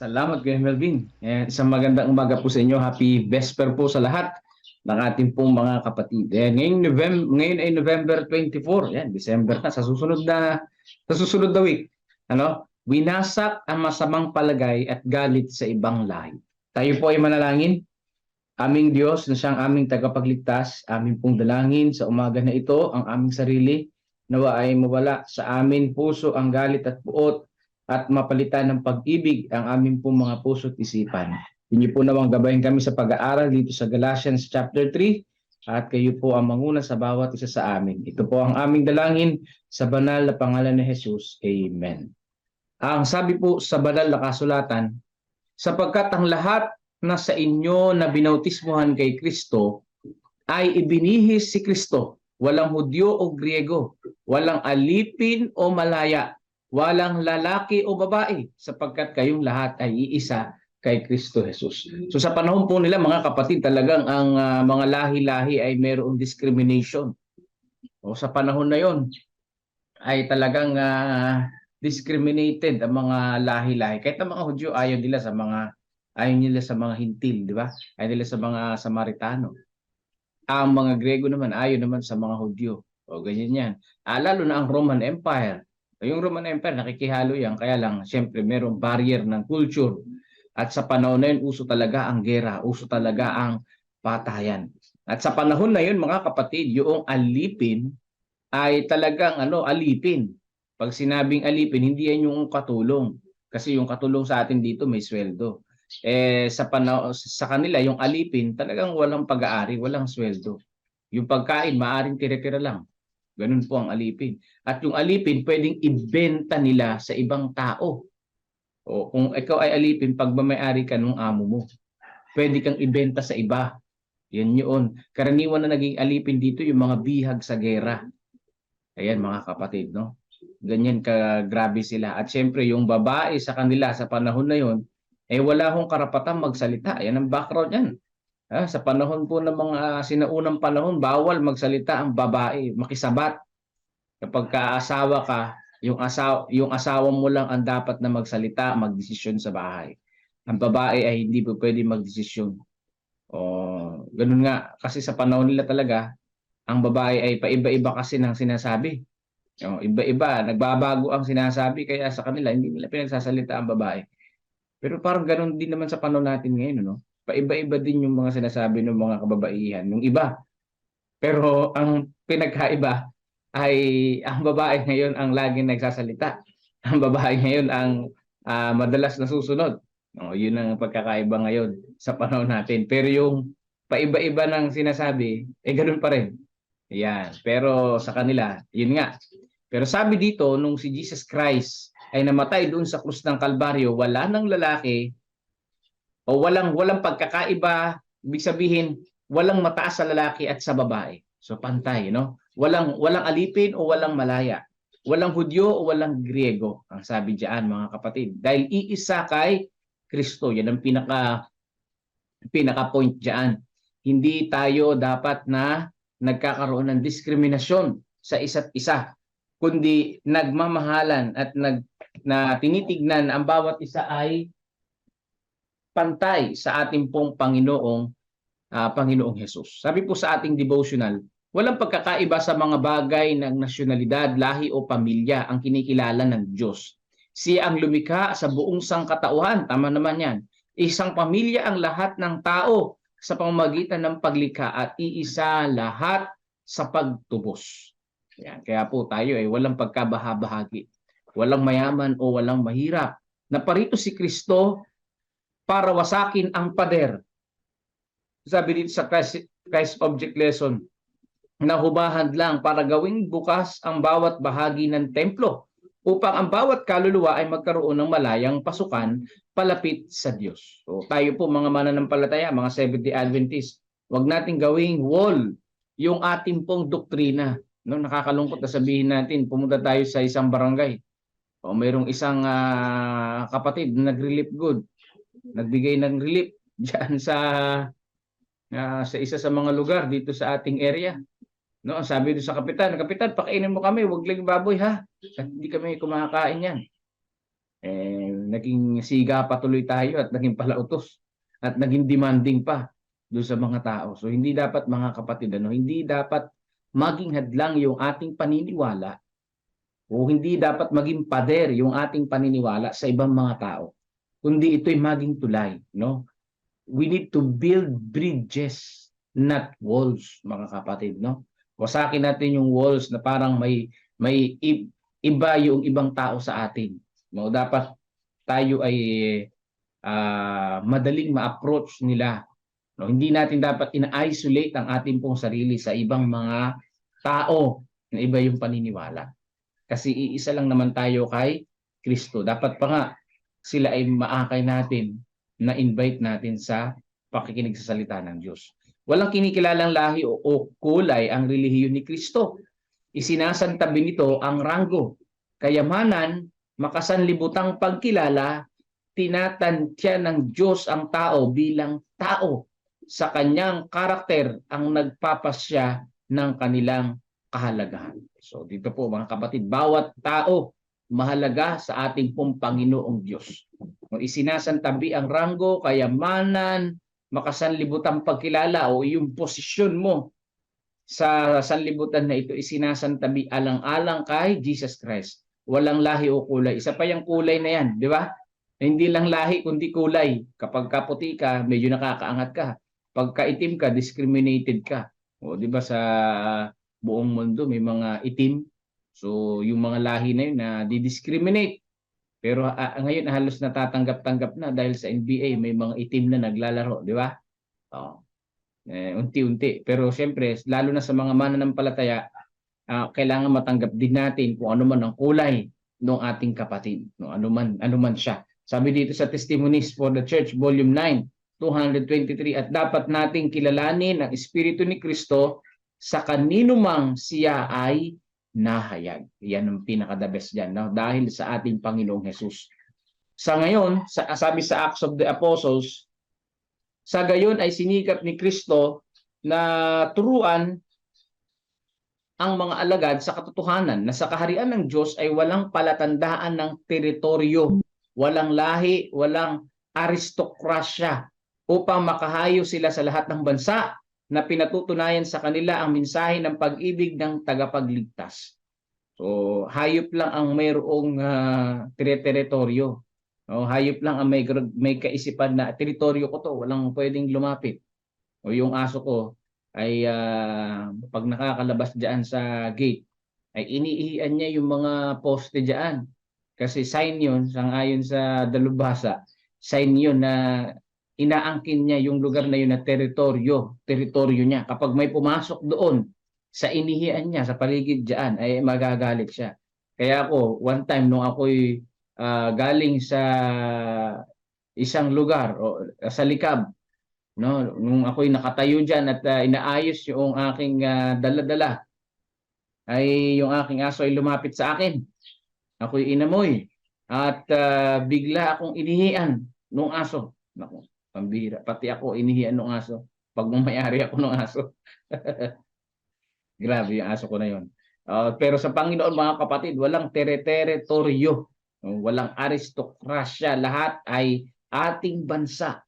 Salamat kay Melvin. Eh, isang magandang umaga po sa inyo. Happy Vesper po sa lahat ng ating pong mga kapatid. Eh, ngayong November, ngayon ay November 24. Yan, December na. Sa susunod na, sa susunod na week. Ano? Winasak ang masamang palagay at galit sa ibang lahi. Tayo po ay manalangin. Aming Diyos na siyang aming tagapagligtas, aming pong dalangin sa umaga na ito, ang aming sarili, nawa ay mawala sa amin puso ang galit at puot at mapalitan ng pag-ibig ang aming pong mga puso at isipan. Inyo po nawang gabayin kami sa pag-aaral dito sa Galatians chapter 3 at kayo po ang manguna sa bawat isa sa amin. Ito po ang aming dalangin sa banal na pangalan ni Jesus. Amen. Ang sabi po sa banal na kasulatan, sapagkat ang lahat na sa inyo na binautismuhan kay Kristo ay ibinihis si Kristo. Walang Hudyo o Griego, walang alipin o malaya, walang lalaki o babae sapagkat kayong lahat ay iisa kay Kristo Jesus. So sa panahon po nila mga kapatid talagang ang ah, mga lahi-lahi ay mayroong discrimination. O sa panahon na yon ay talagang ah, discriminated ang mga lahi-lahi. Kahit ang mga Hudyo ayaw nila sa mga ayaw nila sa mga hintil, di ba? Ayaw nila sa mga Samaritano. Ang mga Grego naman ayaw naman sa mga Hudyo. O ganyan yan. Ah, lalo na ang Roman Empire. Yung Roman Empire, nakikihalo yan. Kaya lang, siyempre, merong barrier ng culture. At sa panahon na yun, uso talaga ang gera. Uso talaga ang patayan. At sa panahon na yun, mga kapatid, yung alipin ay talagang ano, alipin. Pag sinabing alipin, hindi yan yung katulong. Kasi yung katulong sa atin dito may sweldo. Eh sa panahon sa kanila yung alipin talagang walang pag-aari, walang sweldo. Yung pagkain maaring tira-tira lang. Ganun po ang alipin. At yung alipin pwedeng ibenta nila sa ibang tao. O kung ikaw ay alipin, pagmamayari ka ng amo mo, pwede kang ibenta sa iba. Yan yun. Karaniwan na naging alipin dito yung mga bihag sa gera. Ayan mga kapatid, no? Ganyan ka grabe sila. At syempre yung babae sa kanila sa panahon na yon eh wala akong karapatang magsalita. Yan ang background yan. Ah, sa panahon po ng mga sinaunang panahon, bawal magsalita ang babae, makisabat. Kapag kaasawa ka, yung asawa, yung asawa mo lang ang dapat na magsalita, magdesisyon sa bahay. Ang babae ay hindi po pwede magdesisyon. O, ganun nga. Kasi sa panahon nila talaga, ang babae ay paiba-iba kasi ng sinasabi. O, iba-iba, nagbabago ang sinasabi, kaya sa kanila, hindi nila pinagsasalita ang babae. Pero parang ganun din naman sa panahon natin ngayon, no? Paiba-iba din yung mga sinasabi ng mga kababaihan, yung iba. Pero ang pinagkaiba ay ang babae ngayon ang laging nagsasalita. Ang babae ngayon ang ah, madalas nasusunod. Oh, yun ang pagkakaiba ngayon sa panahon natin. Pero yung paiba-iba ng sinasabi, eh ganun pa rin. Yan. Pero sa kanila, yun nga. Pero sabi dito, nung si Jesus Christ ay namatay doon sa krus ng Kalbaryo, wala ng lalaki o walang walang pagkakaiba, ibig sabihin walang mataas sa lalaki at sa babae. So pantay, no? Walang walang alipin o walang malaya. Walang Hudyo o walang Griego, ang sabi diyan mga kapatid. Dahil iisa kay Kristo, yan ang pinaka pinaka point diyan. Hindi tayo dapat na nagkakaroon ng diskriminasyon sa isa't isa, kundi nagmamahalan at nag na tinitignan ang bawat isa ay pantay sa ating pong Panginoong ah, Panginoong Hesus. Sabi po sa ating devotional, walang pagkakaiba sa mga bagay ng nasyonalidad, lahi o pamilya ang kinikilala ng Diyos. Siya ang lumikha sa buong sangkatauhan, tama naman yan. Isang pamilya ang lahat ng tao sa pamamagitan ng paglikha at iisa lahat sa pagtubos. Yan. Kaya po tayo ay walang pagkabahabahagi walang mayaman o walang mahirap. Naparito si Kristo para wasakin ang pader. Sabi dito sa Christ, Christ Object Lesson, na hubahand lang para gawing bukas ang bawat bahagi ng templo upang ang bawat kaluluwa ay magkaroon ng malayang pasukan palapit sa Diyos. So tayo po mga mananampalataya, mga Seventh-day Adventist, wag nating gawing wall yung ating pong doktrina. No, nakakalungkot na sabihin natin, pumunta tayo sa isang barangay. O mayroong isang ah, kapatid na nag-relief good. Nagbigay ng relief diyan sa ah, sa isa sa mga lugar dito sa ating area. No, ang sabi doon sa kapitan, kapitan, pakainin mo kami, wag lang baboy ha. Hindi kami kumakain yan. Eh, naging siga patuloy tayo at naging palautos at naging demanding pa doon sa mga tao. So hindi dapat mga kapatid, ano, hindi dapat maging hadlang yung ating paniniwala o hindi dapat maging pader yung ating paniniwala sa ibang mga tao kundi ito'y maging tulay no? We need to build bridges not walls mga kapatid no? Wasakin natin yung walls na parang may may iba yung ibang tao sa atin no? Dapat tayo ay ah, madaling ma-approach nila no? Hindi natin dapat ina-isolate ang ating pong sarili sa ibang mga tao na iba yung paniniwala. Kasi iisa lang naman tayo kay Kristo. Dapat pa nga sila ay maakay natin na invite natin sa pakikinig sa salita ng Diyos. Walang kinikilalang lahi o, o kulay ang relihiyon ni Kristo. Isinasantabi nito ang ranggo, kayamanan, makasanlibutang pagkilala, tinatantya ng Diyos ang tao bilang tao. Sa kanyang karakter ang nagpapasya ng kanilang kahalagahan. So dito po mga kapatid, bawat tao mahalaga sa ating pong Panginoong Diyos. Kung isinasantabi ang ranggo, kayamanan, makasanlibutang pagkilala o yung posisyon mo sa sanlibutan na ito isinasantabi alang-alang kay Jesus Christ. Walang lahi o kulay. Isa pa yung kulay na yan, di ba? Hindi lang lahi kundi kulay. Kapag kaputi ka, medyo nakakaangat ka. Pagka itim ka, discriminated ka. O di ba sa buong mundo may mga itim. So yung mga lahi na yun na di-discriminate. Pero ah, ngayon halos natatanggap-tanggap na dahil sa NBA may mga itim na naglalaro, di ba? Oh. Eh, unti-unti. Pero siyempre, lalo na sa mga mananampalataya, ah, kailangan matanggap din natin kung ano man ang kulay ng ating kapatid, no ano man ano man siya. Sabi dito sa Testimonies for the Church volume 9, 223 at dapat nating kilalanin ang espiritu ni Kristo sa kanino mang siya ay nahayag. Yan ang pinaka-the best dyan. No? Dahil sa ating Panginoong Jesus. Sa ngayon, sa, sabi sa Acts of the Apostles, sa gayon ay sinikap ni Kristo na turuan ang mga alagad sa katotohanan na sa kaharian ng Diyos ay walang palatandaan ng teritoryo, walang lahi, walang aristokrasya upang makahayo sila sa lahat ng bansa na pinatutunayan sa kanila ang mensahe ng pag-ibig ng tagapagligtas. So, hayop lang ang mayroong uh, teritoryo. O, hayop lang ang may, may kaisipan na teritoryo ko to, walang pwedeng lumapit. O yung aso ko ay uh, pag nakakalabas diyan sa gate, ay iniihian niya yung mga poste diyan. Kasi sign yun, sangayon sa dalubhasa, sign yun na inaangkin niya yung lugar na yun na teritoryo, teritoryo niya. Kapag may pumasok doon sa inihian niya, sa paligid diyan, ay magagalit siya. Kaya ako, one time nung ako'y uh, galing sa isang lugar o sa likab, no, nung ako'y nakatayo diyan at uh, inaayos yung aking uh, dala-dala, ay yung aking aso ay lumapit sa akin. Ako'y inamoy at uh, bigla akong inihian nung aso. Naku, Pambira. Pati ako, inihian ng aso. Pag mamayari ako ng aso. Grabe yung aso ko na yon. Uh, pero sa Panginoon mga kapatid, walang tere-teritoryo. Walang aristokrasya. Lahat ay ating bansa.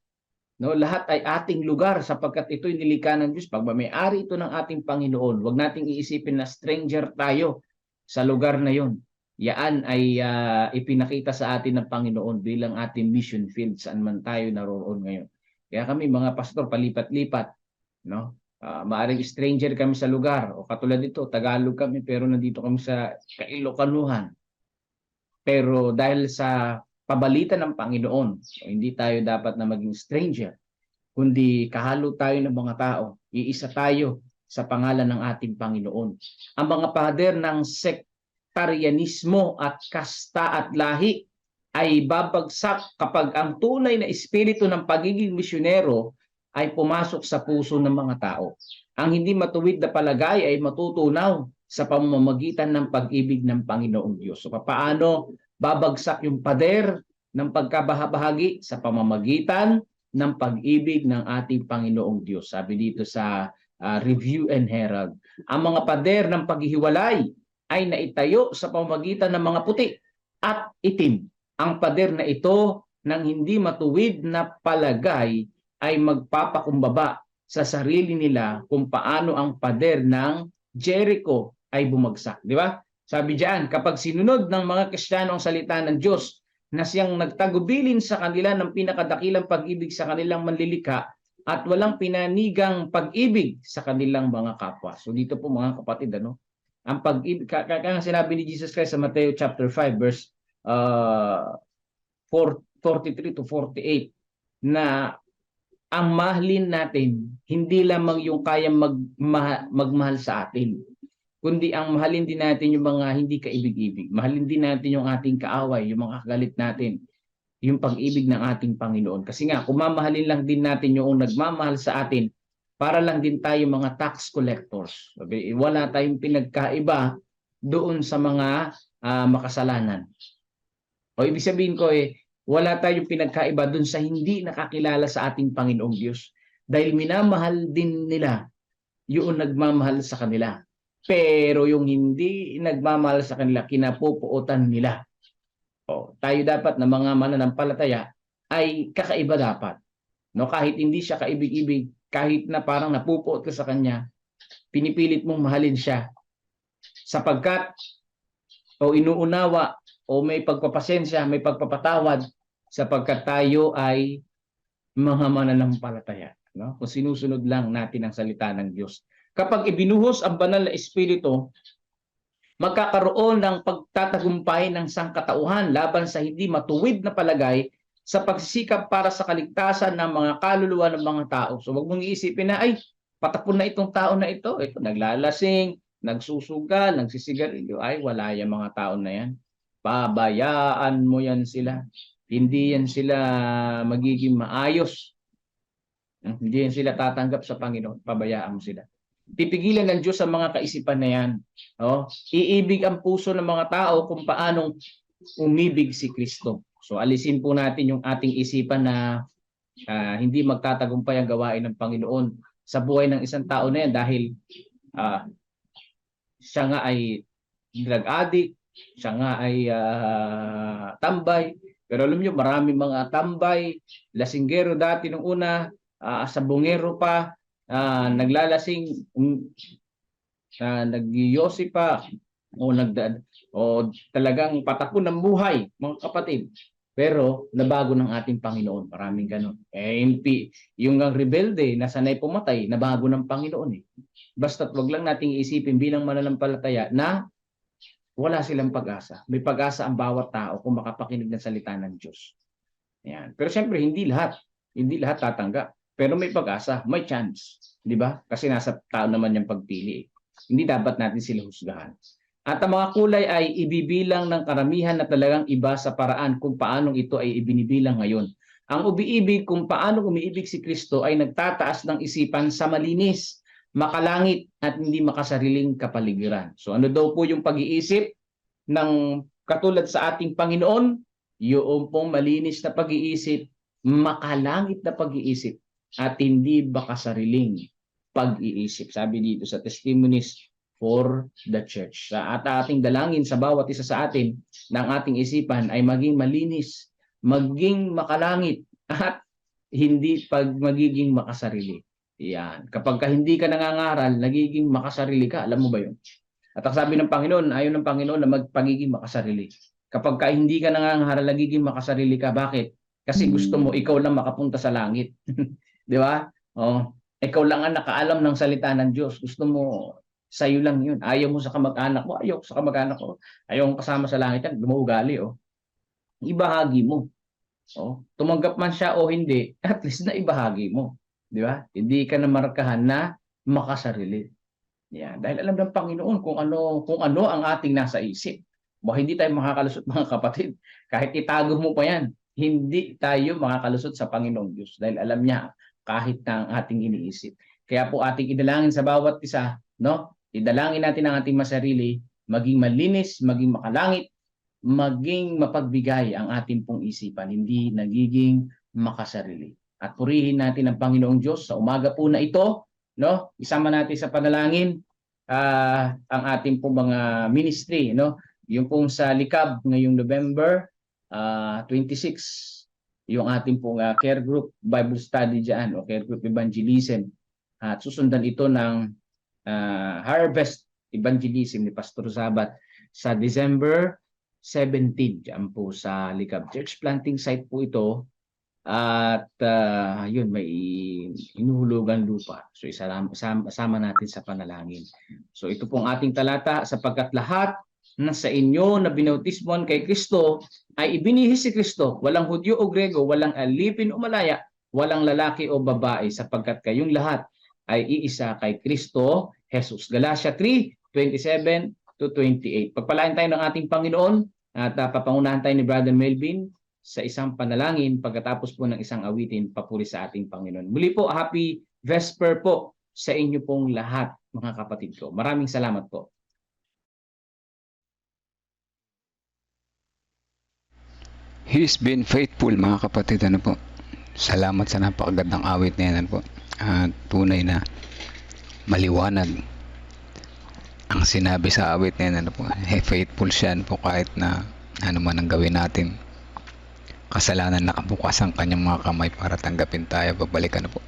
No, lahat ay ating lugar sapagkat ito'y nilikha ng Diyos. Pag may-ari ito ng ating Panginoon, wag nating iisipin na stranger tayo sa lugar na yon. Yaan ay uh, ipinakita sa atin ng Panginoon bilang ating mission field saan man tayo naroon ngayon. Kaya kami mga pastor palipat-lipat, no? Uh, maaring stranger kami sa lugar o katulad dito, Tagalog kami pero nandito kami sa Kailokanuhan. Pero dahil sa pabalitan ng Panginoon, hindi tayo dapat na maging stranger, kundi kahalo tayo ng mga tao. Iisa tayo sa pangalan ng ating Panginoon. Ang mga pader ng sect tarianismo at kasta at lahi ay babagsak kapag ang tunay na espiritu ng pagiging misyonero ay pumasok sa puso ng mga tao. Ang hindi matuwid na palagay ay matutunaw sa pamamagitan ng pag-ibig ng Panginoong Diyos. So paano babagsak yung pader ng pagkabahabahagi sa pamamagitan ng pag-ibig ng ating Panginoong Diyos. Sabi dito sa uh, Review and Herald. Ang mga pader ng paghihiwalay ay naitayo sa pamamagitan ng mga puti at itim. ang pader na ito ng hindi matuwid na palagay ay magpapakumbaba sa sarili nila kung paano ang pader ng Jericho ay bumagsak. Di ba? Sabi diyan, kapag sinunod ng mga Kristiyano ang salita ng Diyos na siyang nagtagubilin sa kanila ng pinakadakilang pag-ibig sa kanilang manlilika at walang pinanigang pag-ibig sa kanilang mga kapwa. So dito po mga kapatid, ano? Ang pag-ibig, kaya sinabi ni Jesus Christ sa Matthew chapter 5 verse uh, 4, 43 to 48 na ang mahalin natin hindi lamang yung kayang mag, ma- magmahal sa atin kundi ang mahalin din natin yung mga hindi kaibig-ibig. Mahalin din natin yung ating kaaway, yung mga kagalit natin, yung pag-ibig ng ating Panginoon. Kasi nga, kung mamahalin lang din natin yung nagmamahal sa atin, para lang din tayo mga tax collectors. Wala tayong pinagkaiba doon sa mga ah, makasalanan. O ibig sabihin ko eh, wala tayong pinagkaiba doon sa hindi nakakilala sa ating Panginoong Diyos. Dahil minamahal din nila yung nagmamahal sa kanila. Pero yung hindi nagmamahal sa kanila, kinapupuotan nila. O, tayo dapat na mga mananampalataya ay kakaiba dapat. No, kahit hindi siya kaibig-ibig, kahit na parang napupuot ka sa kanya, pinipilit mong mahalin siya. Sapagkat o inuunawa o may pagpapasensya, may pagpapatawad sapagkat tayo ay mga mananampalataya. No? Kung sinusunod lang natin ang salita ng Diyos. Kapag ibinuhos ang banal na espiritu, magkakaroon ng pagtatagumpay ng sangkatauhan laban sa hindi matuwid na palagay sa pagsisikap para sa kaligtasan ng mga kaluluwa ng mga tao. So wag mong iisipin na ay patapon na itong tao na ito. Ito naglalasing, nagsusugal, nagsisigarilyo. Ay wala yung mga tao na yan. Pabayaan mo yan sila. Hindi yan sila magiging maayos. Hindi yan sila tatanggap sa Panginoon. Pabayaan mo sila. Pipigilan ng Diyos ang mga kaisipan na yan. Oh, iibig ang puso ng mga tao kung paanong umibig si Kristo. So alisin po natin yung ating isipan na ah, hindi magtatagumpay ang gawain ng Panginoon sa buhay ng isang tao na yan dahil ah, siya nga ay drug addict, siya nga ay ah, tambay. Pero alam niyo, marami mga tambay, lasinggero dati nung una, ah, sabongero pa, ah, naglalasing, um, uh, nagyosi pa, o nagda o talagang patapon ng buhay, mga kapatid. Pero nabago ng ating Panginoon. Maraming ganun. Eh, pi- yung ang rebelde, nasanay pumatay, nabago ng Panginoon eh. Basta't wag lang nating isipin bilang mananampalataya na wala silang pag-asa. May pag-asa ang bawat tao kung makapakinig ng salita ng Diyos. Yan. Pero siyempre, hindi lahat. Hindi lahat tatanggap. Pero may pag-asa, may chance. Di ba? Kasi nasa tao naman yung pagpili. eh. Hindi dapat natin sila husgahan. At ang mga kulay ay ibibilang ng karamihan na talagang iba sa paraan kung paanong ito ay ibinibilang ngayon. Ang umiibig kung paano umiibig si Kristo ay nagtataas ng isipan sa malinis, makalangit at hindi makasariling kapaligiran. So ano daw po yung pag-iisip ng katulad sa ating Panginoon? Yung pong malinis na pag-iisip, makalangit na pag-iisip at hindi makasariling pag-iisip. Sabi dito sa testimonies for the church. At ating dalangin sa bawat isa sa atin ng ating isipan ay maging malinis, maging makalangit at hindi pag magiging makasarili. Yan. Kapag ka hindi ka nangangaral, nagiging makasarili ka. Alam mo ba yun? At ang sabi ng Panginoon, ayaw ng Panginoon na magpagiging makasarili. Kapag ka hindi ka nangangaral, nagiging makasarili ka. Bakit? Kasi gusto mo ikaw lang makapunta sa langit. Di ba? Oh, ikaw lang ang nakaalam ng salita ng Diyos. Gusto mo sa iyo lang yun. Ayaw mo sa kamag-anak mo, ayaw ko sa kamag-anak ko. Ayaw kong kasama sa langit yan, gumuugali, oh. Ibahagi mo. Oh, tumanggap man siya o hindi, at least na ibahagi mo. Di ba? Hindi ka na markahan na makasarili. Yan. Dahil alam ng Panginoon kung ano kung ano ang ating nasa isip. Ba hindi tayo makakalusot mga kapatid. Kahit itago mo pa yan, hindi tayo makakalusot sa Panginoong Diyos dahil alam niya kahit na ang ating iniisip. Kaya po ating idalangin sa bawat isa, no? Idalangin natin ang ating masarili, maging malinis, maging makalangit, maging mapagbigay ang ating pong isipan, hindi nagiging makasarili. At purihin natin ang Panginoong Diyos sa umaga po na ito, no? Isama natin sa panalangin ah, ang ating pong mga ministry, no? Yung pong sa Likab ngayong November ah, 26 yung ating pong ah, care group Bible study diyan o care group evangelism at susundan ito ng ah, harvest evangelism ni Pastor Zabat sa December 17 diyan po sa Likab Church. Planting site po ito at ah, yun may hinuhulugan lupa. So isama sama, sama natin sa panalangin. So ito pong ating talata sapagkat lahat na sa inyo na binautismon kay Kristo ay ibinihis si Kristo, walang Hudyo o Grego, walang alipin o malaya, walang lalaki o babae, sapagkat kayong lahat ay iisa kay Kristo Jesus. Galatia 3:27 to 28. Pagpalain tayo ng ating Panginoon at uh, papangunahan tayo ni Brother Melvin sa isang panalangin pagkatapos po ng isang awitin papuri sa ating Panginoon. Muli po, happy Vesper po sa inyo pong lahat, mga kapatid ko. Maraming salamat po. He's been faithful mga kapatid ano po. Salamat sa napakagandang awit na yan ano po. At tunay na maliwanag ang sinabi sa awit na ano po. Eh, faithful siya ano po kahit na ano man ang gawin natin. Kasalanan nakabukas ang kanyang mga kamay para tanggapin tayo babalik ano po.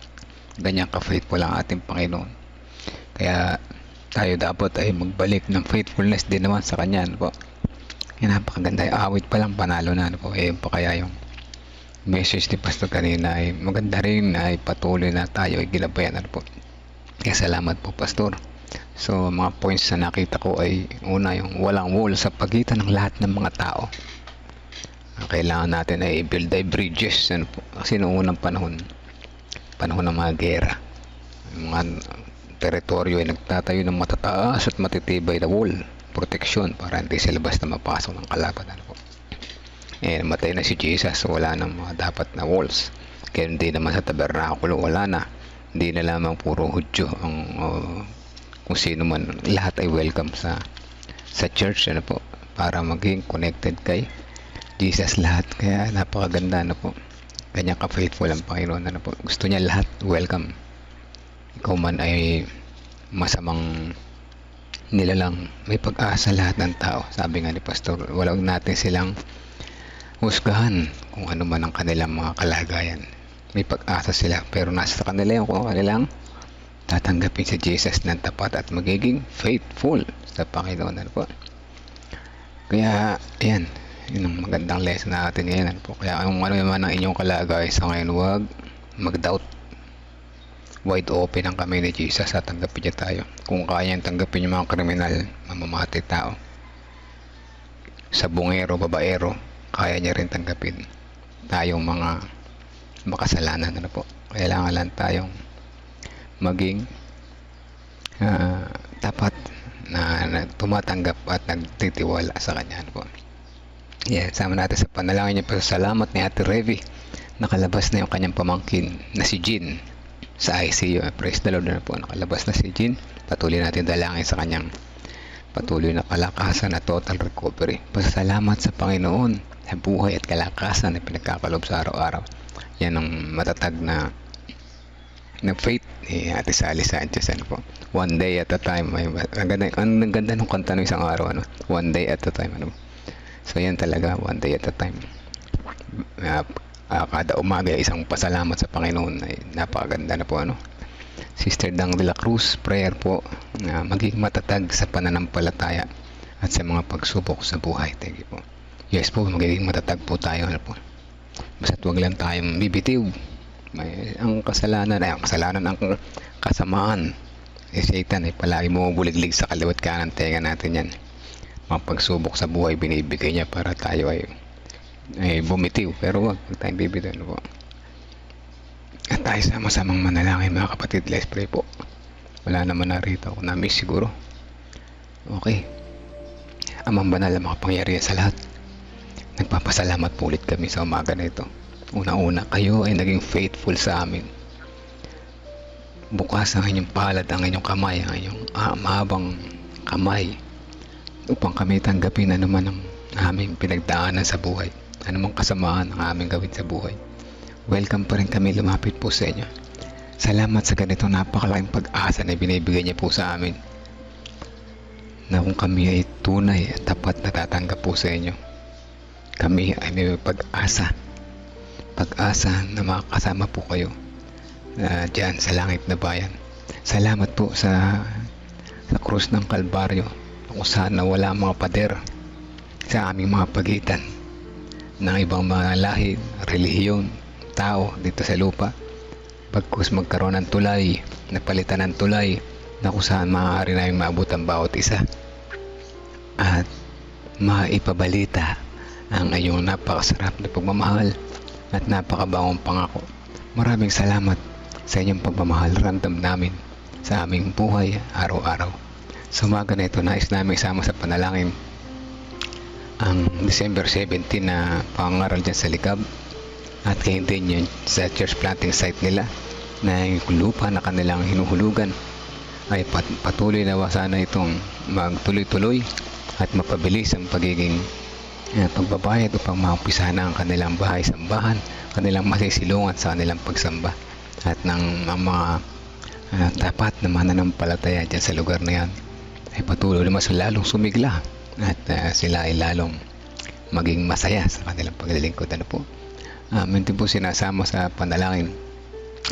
Ganyan ka-faithful ang ating Panginoon. Kaya tayo dapat ay magbalik ng faithfulness din naman sa kanya ano po. Yan, napakaganda. Awit pa lang panalo na. Ano po. Eh, pa kaya yung message ni Pastor kanina ay maganda rin ay patuloy na tayo ay gilabayan. Ano po. Kaya salamat po, Pastor. So, mga points na nakita ko ay una yung walang wall sa pagitan ng lahat ng mga tao. Ang kailangan natin ay build ay bridges. Ano po. Kasi noong unang panahon, panahon ng mga gera, mga teritoryo ay nagtatayo ng matataas at matitibay na wall proteksyon para hindi sila basta mapasok ng kalaban ano po. Eh, namatay na si Jesus. Wala nang mga dapat na walls. Kaya hindi naman sa tabernakulo wala na. Hindi na lamang puro hudyo ang uh, kung sino man. Lahat ay welcome sa sa church ano po para maging connected kay Jesus lahat. Kaya napakaganda ano po. Kanya ka faithful ang Panginoon ano po. Gusto niya lahat welcome. Ikaw man ay masamang nila lang may pag-asa lahat ng tao. Sabi nga ni Pastor, walang natin silang husgahan kung ano man ang kanilang mga kalagayan. May pag-asa sila pero nasa kanila yung kung kanilang tatanggapin si Jesus ng tapat at magiging faithful sa Panginoon. Ano po? Kaya, yan. Yun ang magandang lesson natin ngayon. Ano po? Kaya kung ano naman ang inyong kalagayan sa ngayon, huwag mag-doubt wide open ang kami ni Jesus at tanggapin niya tayo. Kung kaya niyang tanggapin yung mga kriminal, mamamatay tao. Sa bungero, babaero, kaya niya rin tanggapin tayong mga makasalanan. Ano po? Kailangan lang tayong maging ah, tapat na, na tumatanggap at nagtitiwala sa Kanya. Ano po? Yan, sama natin sa panalangin niya. Pasalamat ni Ate Revi. Nakalabas na yung kanyang pamangkin na si Jean sa ICU. Praise the Lord na po. Nakalabas na si Jean. Patuloy natin dalangin sa kanyang patuloy na kalakasan na total recovery. Pasalamat sa Panginoon sa buhay at kalakasan na pinagkakalob sa araw-araw. Yan ang matatag na na faith ni Ate Sally Sanchez ano po. One day at a time. Ay, ang ganda, ang ganda ng kanta ng isang araw. Ano? One day at a time. Ano? So yan talaga. One day at a time. Uh, uh, kada umaga isang pasalamat sa Panginoon ay napakaganda na po ano Sister Dang de la Cruz prayer po na maging matatag sa pananampalataya at sa mga pagsubok sa buhay thank you po yes po magiging matatag po tayo ano po. Basta't wag lang tayong bibitiw. May, ang kasalanan ay ang kasalanan ang kasamaan. Si Satan ay palagi bumubuliglig sa kaliwat kanan tenga natin yan. Mga pagsubok sa buhay binibigay niya para tayo ay ay bumitiw. Pero wag huwag tayong bibitaw ano po. At tayo sama-samang manalangin mga kapatid let's pray po. Wala naman narito ako na-miss siguro. Okay. Amang banal na makapangyarihan sa lahat nagpapasalamat po ulit kami sa umaga na ito una-una kayo ay naging faithful sa amin bukas ang inyong palad ang inyong kamay ang inyong ah, mahabang kamay upang kami tanggapin na naman ang aming pinagdaanan sa buhay anumang kasamaan ang aming gawin sa buhay. Welcome pa rin kami lumapit po sa inyo. Salamat sa ganitong napakalaking pag-asa na binibigay niya po sa amin. Na kung kami ay tunay at tapat na tatanggap po sa inyo, kami ay may pag-asa. Pag-asa na makakasama po kayo uh, dyan sa langit na bayan. Salamat po sa sa krus ng Kalbaryo kung saan nawala mga pader sa aming mga pagitan ng ibang mga lahi, relihiyon, tao dito sa lupa. Pagkus magkaroon ng tulay, napalitan ng tulay na kung saan maaari namin maabot ang bawat isa. At maipabalita ang iyong napakasarap na pagmamahal at napakabangong pangako. Maraming salamat sa inyong pagmamahal ramdam namin sa aming buhay araw-araw. Sa umaga na ito, nais namin isama sa panalangin ang December 17 na pangaral dyan sa Likab at kaya din yun sa church planting site nila na yung lupa na kanilang hinuhulugan ay pat patuloy na sana itong magtuloy-tuloy at mapabilis ang pagiging uh, pagbabayad upang maumpisahan ang kanilang bahay-sambahan, kanilang masisilungan sa kanilang pagsamba at ng mga uh, tapat na mananampalataya dyan sa lugar na yan ay patuloy na mas lalong sumigla at uh, sila ay lalong maging masaya sa kanilang paglilingkod. Ano po? Amin din po sinasama sa panalangin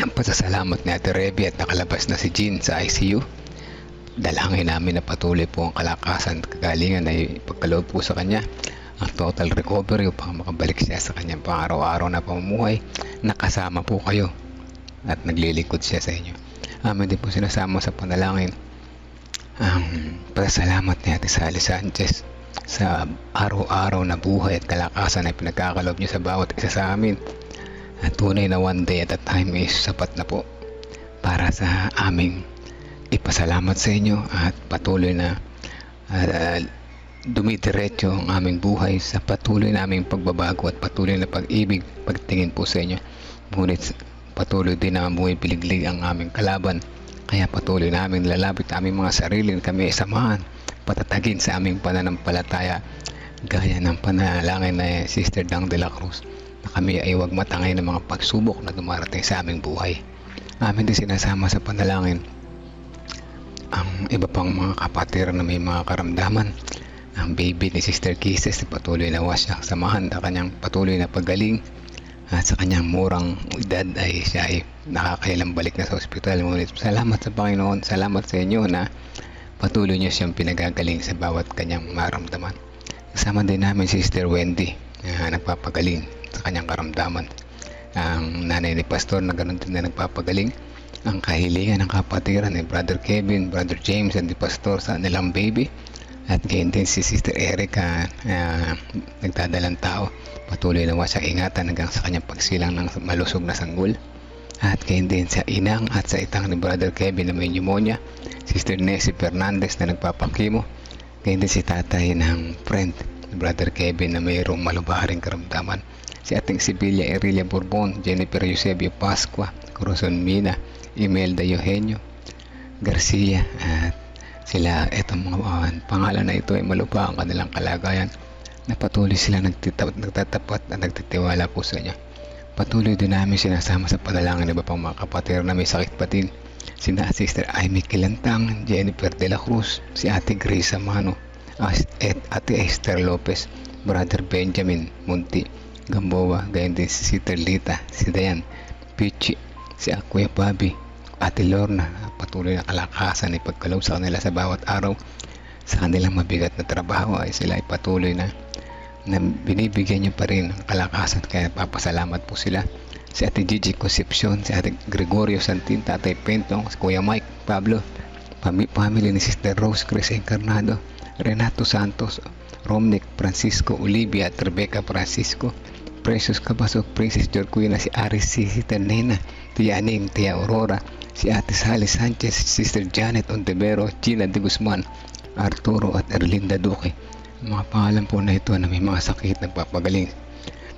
ang pasasalamat ni Ate Reby at nakalabas na si Jean sa ICU. Dalangin namin na patuloy po ang kalakasan at kagalingan ay pagkaloob po sa kanya ang total recovery upang makabalik siya sa kanyang pang-araw-araw na pamumuhay nakasama po kayo at naglilingkod siya sa inyo. Amin din po sinasama sa panalangin ang pasalamat ni Ate Sally Sanchez sa araw-araw na buhay at kalakasan na pinagkakalob niyo sa bawat isa sa amin. At tunay na one day at a time is sapat na po para sa aming ipasalamat sa inyo at patuloy na uh, dumidiretso ang aming buhay sa patuloy na aming pagbabago at patuloy na pag-ibig pagtingin po sa inyo. Ngunit patuloy din na bumipiliglig ang aming kalaban kaya patuloy namin lalapit ang aming mga sarili na kami samahan, patatagin sa aming pananampalataya gaya ng panalangin na Sister Dang de la Cruz na kami ay huwag matangay ng mga pagsubok na dumarating sa aming buhay. Amin din sinasama sa panalangin ang iba pang mga kapatid na may mga karamdaman ang baby ni Sister Kisses na patuloy na wasya samahan na kanyang patuloy na paggaling at sa kanyang murang edad ay siya ay nakakailang balik na sa ospital. Ngunit salamat sa Panginoon, salamat sa inyo na patuloy niyo siyang pinagagaling sa bawat kanyang maramdaman. Kasama din namin si Sister Wendy na nagpapagaling sa kanyang karamdaman. Ang nanay ni Pastor na ganun din na nagpapagaling. Ang kahilingan ng kapatiran ni Brother Kevin, Brother James, and the Pastor sa nilang baby. At gayon din si Sister Erica uh, nagdadalang tao. Patuloy na sa ingatan hanggang sa kanyang pagsilang ng malusog na sanggol. At gayon din sa inang at sa itang ni Brother Kevin na may pneumonia. Sister Nessie Fernandez na nagpapakimo. Gayon din si tatay ng friend ni Brother Kevin na mayroong malubaharing karamdaman. Si ating Sibilia Erilia Bourbon, Jennifer Eusebio Pascua, Corazon Mina, Imelda Eugenio, Garcia at sila itong mga uh, pangalan na ito ay malupa ang kanilang kalagayan na patuloy sila nagtatapat at nagtitiwala po sa inyo. Patuloy din namin sinasama sa panalangin ng iba pang mga kapatid na may sakit patin. Sina Sister Amy Kilantang, Jennifer De La Cruz, si Ate Grace Amano, at Ate Esther Lopez, Brother Benjamin Munti, Gamboa, gayon din si Sister Lita, si Dayan, Pichi, si Kuya Bobby, Ate Lorna, patuloy na kalakasan ay pagkalob sa kanila sa bawat araw. Sa kanilang mabigat na trabaho ay sila ay patuloy na na binibigyan niyo pa rin ng kalakasan. Kaya papasalamat po sila. Si Ate Gigi Concepcion, si Ate Gregorio Santin, Tatay Pentong, si Kuya Mike Pablo, family ni Sister Rose Chris Encarnado, Renato Santos, Romnick Francisco Olivia at Rebecca Francisco, Precious Cabasok, Princess Jorquina, si Aris si Sister Nena, Tia Aning, Tia Aurora, si Ate Sally Sanchez, Sister Janet Ontevero, Gina De Guzman, Arturo at Erlinda Duque. Mga pangalan po na ito na may mga sakit nagpapagaling.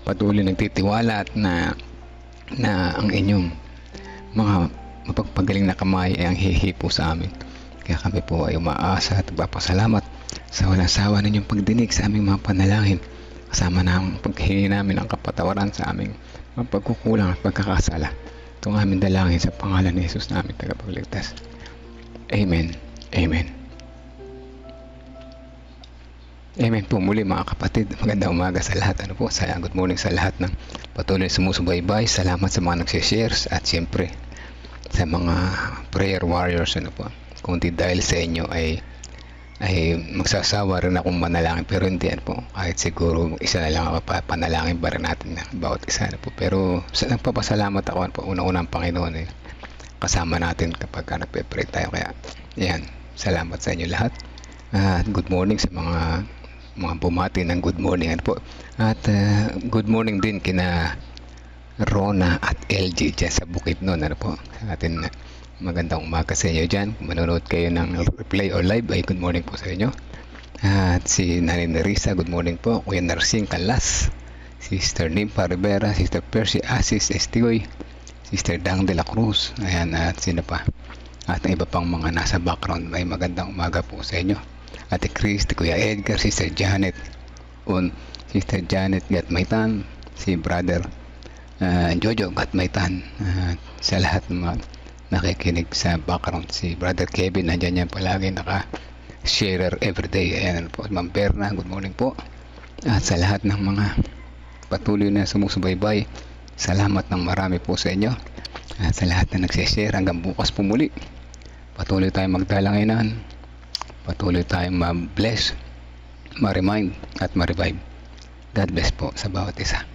Patuloy nagtitiwala at na na ang inyong mga mapagpagaling na kamay ay ang hihipo sa amin. Kaya kami po ay umaasa at papasalamat sa walang sawa ninyong pagdinig sa aming mga panalangin kasama na ang paghingi namin ang kapatawaran sa aming mga pagkukulang at pagkakasala. Itong aming dalangin sa pangalan ni Jesus na aming tagapagligtas. Amen. Amen. Amen po muli mga kapatid. Magandang umaga sa lahat. Ano po? Sa good morning sa lahat ng patuloy sumusubaybay. Salamat sa mga nagsishares at siyempre sa mga prayer warriors. Ano po? Kung di dahil sa inyo ay ay magsasawa rin akong manalangin pero hindi po. Kahit siguro isa na lang ako pa- panalangin pa rin natin na bawat isa ano po. Pero sa nagpapasalamat ako ano po una-una ang Panginoon eh. Kasama natin kapag ka nagpe-pray tayo. Kaya yan. Salamat sa inyo lahat. At good morning sa mga mga bumati ng good morning. Po. At uh, good morning din kina Rona at LG dyan sa Bukidnon. Ano po? Sa atin uh, magandang umaga sa inyo dyan. Kung manonood kayo ng replay or live. Ay good morning po sa inyo. At si Nanay Nerissa good morning po. Kuya Narsing Kalas Sister Nimpa Rivera Sister Percy Asis Estigoy Sister Dang de la Cruz. Ayan at sino pa? At ang iba pang mga nasa background. Ay magandang umaga po sa inyo. Ate Christy, Kuya Edgar, Sister Janet on Sister Janet Gatmaitan si Brother uh, Jojo Gatmaitan at sa lahat ng mga nakikinig sa background. Si Brother Kevin nandiyan yan palagi naka sharer everyday. Ayan po Ma'am Berna good morning po. At sa lahat ng mga patuloy na sumusubaybay salamat ng marami po sa inyo. At sa lahat na nagsishare hanggang bukas po muli. Patuloy tayong magdalanginan patuloy tayong ma-bless ma-remind at ma-revive. God bless po sa bawat isa